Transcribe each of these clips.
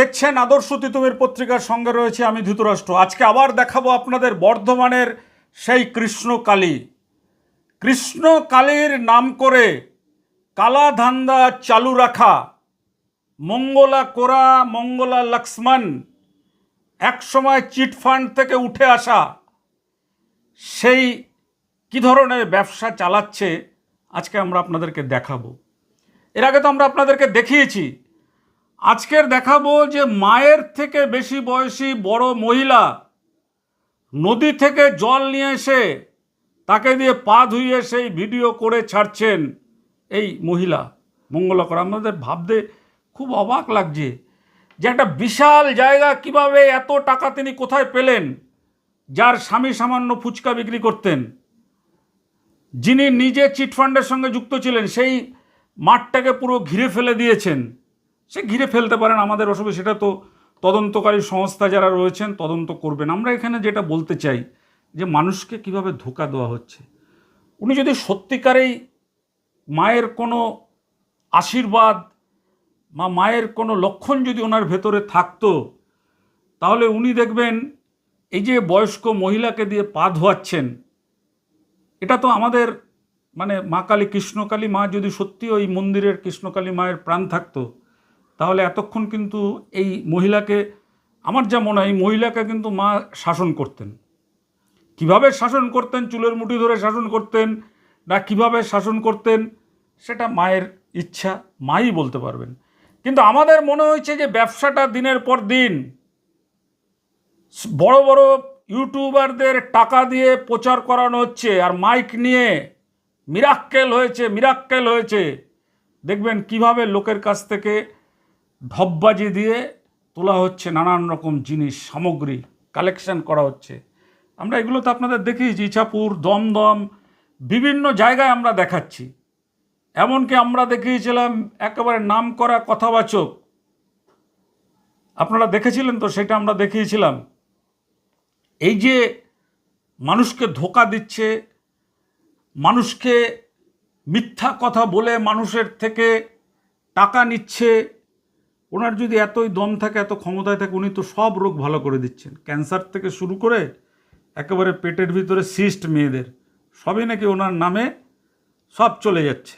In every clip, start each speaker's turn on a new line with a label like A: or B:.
A: দেখছেন আদর্শ তিতুমির পত্রিকার সঙ্গে রয়েছে আমি ধৃতরাষ্ট্র। আজকে আবার দেখাবো আপনাদের বর্ধমানের সেই কৃষ্ণকালী। কৃষ্ণকালীর নাম করে কালা ধান্দা চালু রাখা, মঙ্গলা কোরা, মঙ্গলা লক্ষ্মণ, একসময় চিটফান্ড থেকে উঠে আসা, সেই কি ধরনের ব্যবসা চালাচ্ছে আজকে আমরা আপনাদেরকে দেখাবো। এর আগে তো আমরা আপনাদেরকে দেখিয়েছি, আজকের দেখাবো যে মায়ের থেকে বেশি বয়সী বড় মহিলা নদী থেকে জল নিয়ে এসে তাকে দিয়ে পা ধুইয়ে সেই ভিডিও করে ছাড়ছেন এই মহিলা। মঙ্গলকর আমাদের ভাবতে খুব অবাক লাগছে যে একটা বিশাল জায়গা কীভাবে এত টাকা তিনি কোথায় পেলেন, যার স্বামী সামান্য ফুচকা বিক্রি করতেন। যিনি নিজে চিটফান্ডের সঙ্গে যুক্ত ছিলেন, সেই মাঠটাকে পুরো ঘিরে ফেলে দিয়েছেন। সে ঘিরে ফেলতে পারেন, আমাদের অসুবিধা, সেটা তো তদন্তকারী সংস্থা যারা রয়েছেন তদন্ত করবেন। আমরা এখানে যেটা বলতে চাই যে মানুষকে কীভাবে ধোকা দেওয়া হচ্ছে। উনি যদি সত্যিকারেই মায়ের কোনো আশীর্বাদ বা মায়ের কোনো লক্ষণ যদি ওনার ভেতরে থাকতো, তাহলে উনি দেখবেন এই যে বয়স্ক মহিলাকে দিয়ে পা ধোয়াচ্ছেন, এটা তো আমাদের মানে মা কালী কৃষ্ণকালী মা যদি সত্যি ওই মন্দিরের কৃষ্ণকালী মায়ের প্রাণ থাকতো, তাহলে এতক্ষণ কিন্তু এই মহিলাকে, আমার যা মনে হয়, এই মহিলাকে কিন্তু মা শাসন করতেন। কীভাবে শাসন করতেন, চুলের মুঠি ধরে শাসন করতেন, না কীভাবে শাসন করতেন, সেটা মায়ের ইচ্ছা, মাই বলতে পারবেন। কিন্তু আমাদের মনে হয়েছে যে ব্যবসাটা দিনের পর দিন, বড় বড় ইউটিউবারদের টাকা দিয়ে প্রচার করানো হচ্ছে আর মাইক নিয়ে মিরাক্কেল হয়েছে মিরাক্কেল হয়েছে। দেখবেন কীভাবে লোকের কাছ থেকে ঢপবাজি দিয়ে তোলা হচ্ছে নানান রকম জিনিস, সামগ্রী, কালেকশন করা হচ্ছে। আমরা এগুলো তো আপনাদের দেখিয়েছি ইছাপুর, দমদম, বিভিন্ন জায়গায় আমরা দেখাচ্ছি। এমনকি আমরা দেখিয়েছিলাম একেবারে নাম করা কথাবাচক। আপনারা দেখেছিলেন তো সেটা আমরা দেখিয়েছিলাম। এই যে মানুষকে ধোকা দিচ্ছে, মানুষকে মিথ্যা কথা বলে মানুষের থেকে টাকা নিচ্ছে, ওনার যদি এতই দম থাকে, এত ক্ষমতায় থাকে, উনি তো সব রোগ ভালো করে দিচ্ছেন। ক্যান্সার থেকে শুরু করে একেবারে পেটের ভিতরে সিস্ট মেয়েদের। সবই নাকি ওনার নামে সব চলে যাচ্ছে।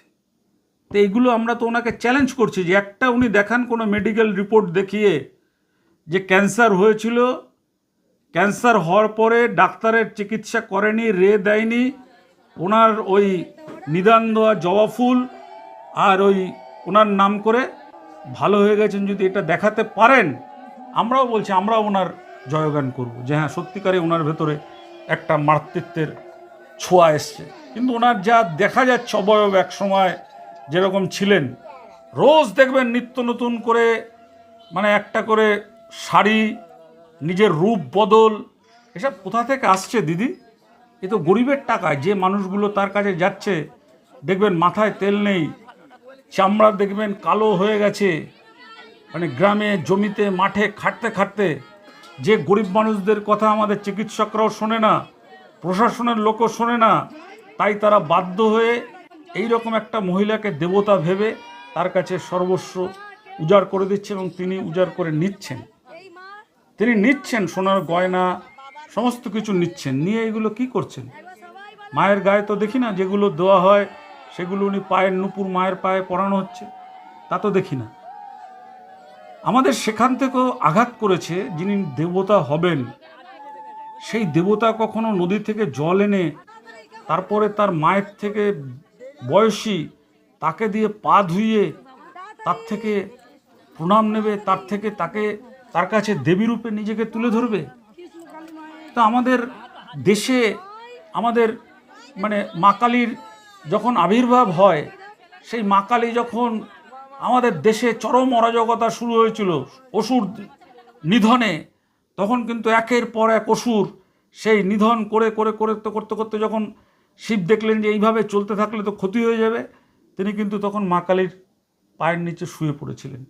A: তো এইগুলো আমরা তো ওনাকে চ্যালেঞ্জ করছি যে একটা উনি দেখান কোনো মেডিকেল রিপোর্ট দেখিয়ে যে ক্যান্সার হয়েছিল ক্যান্সার হওয়ার পরে ডাক্তারের চিকিৎসা করেনি, রে দেয়নি, ওনার ওই নিদান দেওয়া জবা ফুল আর ওই ওনার নাম করে ভালো হয়ে গেছেন যদি এটা দেখাতে পারেন, আমরাও বলছি, আমরাও ওনার জয়গান করব। যে হ্যাঁ সত্যিকারে ওনার ভেতরে একটা মাতৃত্বের ছোঁয়া এসছে। কিন্তু ওনার যা দেখা যাচ্ছে অবয়ব এক সময় যেরকম ছিলেন, রোজ দেখবেন নিত্য নতুন করে মানে একটা করে শাড়ি, নিজের রূপ বদল। এসব কোথা থেকে আসছে দিদি? এ তো গরিবের টাকা যে মানুষগুলো তার কাছে যাচ্ছে, দেখবেন মাথায় তেল নেই, চামড়া দেখবেন কালো হয়ে গেছে মানে গ্রামে, জমিতে, মাঠে খাটতে খাটতে যে গরিব মানুষদের কথা আমাদের চিকিৎসকরাও শোনে না, প্রশাসনের লোকও শোনে না, তাই তারা বাধ্য হয়ে এই রকম একটা মহিলাকে দেবতা ভেবে তার কাছে সর্বস্ব উজাড় করে দিচ্ছে এবং তিনি উজাড় করে নিচ্ছেন। তিনি নিচ্ছেন সোনার গয়না, সমস্ত কিছু নিচ্ছেন। নিয়ে এগুলো কি করছেন? মায়ের গায়ে তো দেখি না যেগুলো দেওয়া হয়, সেগুলো উনি পায়ের নুপুর মায়ের পায়ে পরানো হচ্ছে, তা তো দেখি না। আমাদের সেখান থেকেও আঘাত করেছে যিনি দেবতা হবেন। সেই দেবতা কখনো নদী থেকে জল এনে তারপরে তার মায়ের থেকে বয়সী তাকে দিয়ে পা ধুইয়ে তার থেকে প্রণাম নেবে, তার থেকে তাকে, তার কাছে দেবী রূপে নিজেকে তুলে ধরবে। তো আমাদের দেশে আমাদের মানে মা কালীর যখন আবির্ভাব হয়, সেই মা কালী যখন আমাদের দেশে চরম অরাজকতা শুরু হয়েছিল অসুর নিধনে। তখন কিন্তু একের পর এক অসুর সেই নিধন করে করে করে, করতে করতে করতে যখন শিব দেখলেন যে এইভাবে চলতে থাকলে তো ক্ষতি হয়ে যাবে, তিনি কিন্তু তখন মা কালীর পায়ের নিচে শুয়ে পড়েছিলেন।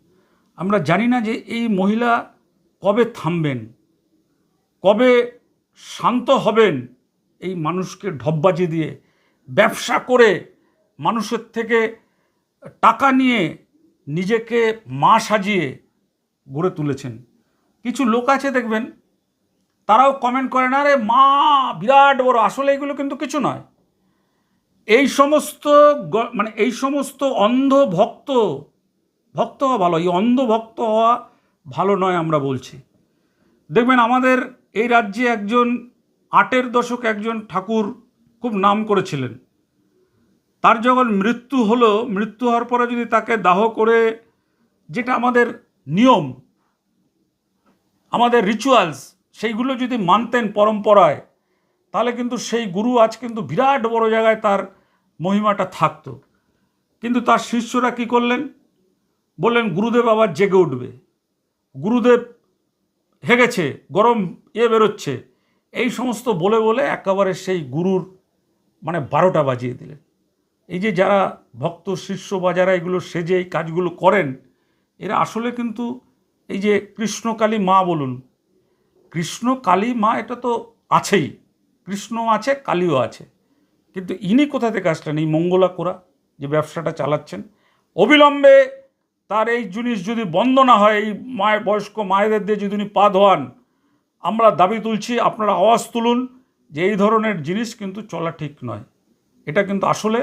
A: আমরা জানি না যে এই মহিলা কবে থামবেন, কবে শান্ত হবেন এই মানুষকে ঢপবাজি দিয়ে। ব্যবসা করে মানুষের থেকে টাকা নিয়ে নিজেকে মা সাজিয়ে গড়ে তুলেছেন। কিছু লোক আছে দেখবেন, তারাও কমেন্ট করে না রে মা, বিরাট বড়, আসলে এগুলো কিন্তু কিছু নয়। এই সমস্ত মানে এই সমস্ত অন্ধ ভক্ত ভক্ত হওয়া ভালো, এই অন্ধ ভক্ত হওয়া ভালো নয় আমরা বলছি। দেখবেন আমাদের এই রাজ্যে একজন আটের দশক একজন ঠাকুর খুব নাম করেছিলেন। তার যখন মৃত্যু হলো, মৃত্যু হওয়ার পরে যদি তাকে দাহ করে, যেটা আমাদের নিয়ম, আমাদের রিচুয়ালস সেইগুলো যদি মানতেন পরম্পরায়, তাহলে কিন্তু সেই গুরু আজ কিন্তু বিরাট বড় জায়গায় তার মহিমাটা থাকতো। কিন্তু তার শিষ্যরা কি করলেন? বললেন, গুরুদেব আবার জেগে উঠবে। গুরুদেব হেগেছে, গরম ইয়ে বেরোচ্ছে। এই সমস্ত বলে বলে একেবারে সেই গুরুর মানে বারোটা বাজিয়ে দিলেন। এই যে যারা ভক্ত, শিষ্য বা যারা এগুলো সেজে এই কাজগুলো করেন, এরা আসলে কিন্তু এই যে কৃষ্ণকালী মা বলুন, কৃষ্ণ কালী মা এটা তো আছেই, কৃষ্ণ আছে, কালীও আছে, কিন্তু ইনি কোথা থেকে আসলেন? এই মঙ্গলা কোরা যে ব্যবসাটা চালাচ্ছেন, অবিলম্বে তার এই জিনিস যদি বন্ধ না হয়, এই মায়ের বয়স্ক মায়েদের দিয়ে যদি উনি পা ধোয়ান আমরা দাবি তুলছি, আপনারা আওয়াজ তুলুন যে এই ধরনের জিনিস কিন্তু চলা ঠিক নয়। এটা কিন্তু আসলে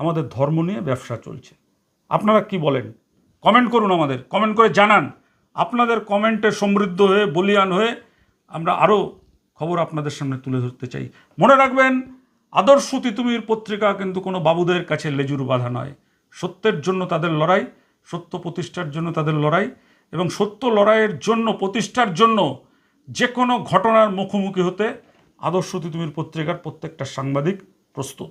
A: আমাদের ধর্ম নিয়ে ব্যবসা চলছে। আপনারা কি বলেন? কমেন্ট করুন আমাদের। কমেন্ট করে জানান। আপনাদের কমেন্টে সমৃদ্ধ হয়ে, বলিয়ান হয়ে আমরা আরও খবর আপনাদের সামনে তুলে ধরতে চাই। মনে রাখবেন, আদর্শ তিতুমির পত্রিকা কিন্তু কোনো বাবুদের কাছে লেজুর বাধা নয়। সত্যের জন্য তাদের লড়াই, সত্য প্রতিষ্ঠার জন্য তাদের লড়াই এবং সত্য লড়াইয়ের জন্য, প্রতিষ্ঠার জন্য যে কোনো ঘটনার মুখোমুখি হতে আদর্শ তিতুমির পত্রিকার প্রত্যেকটা সাংবাদিক প্রস্তুত।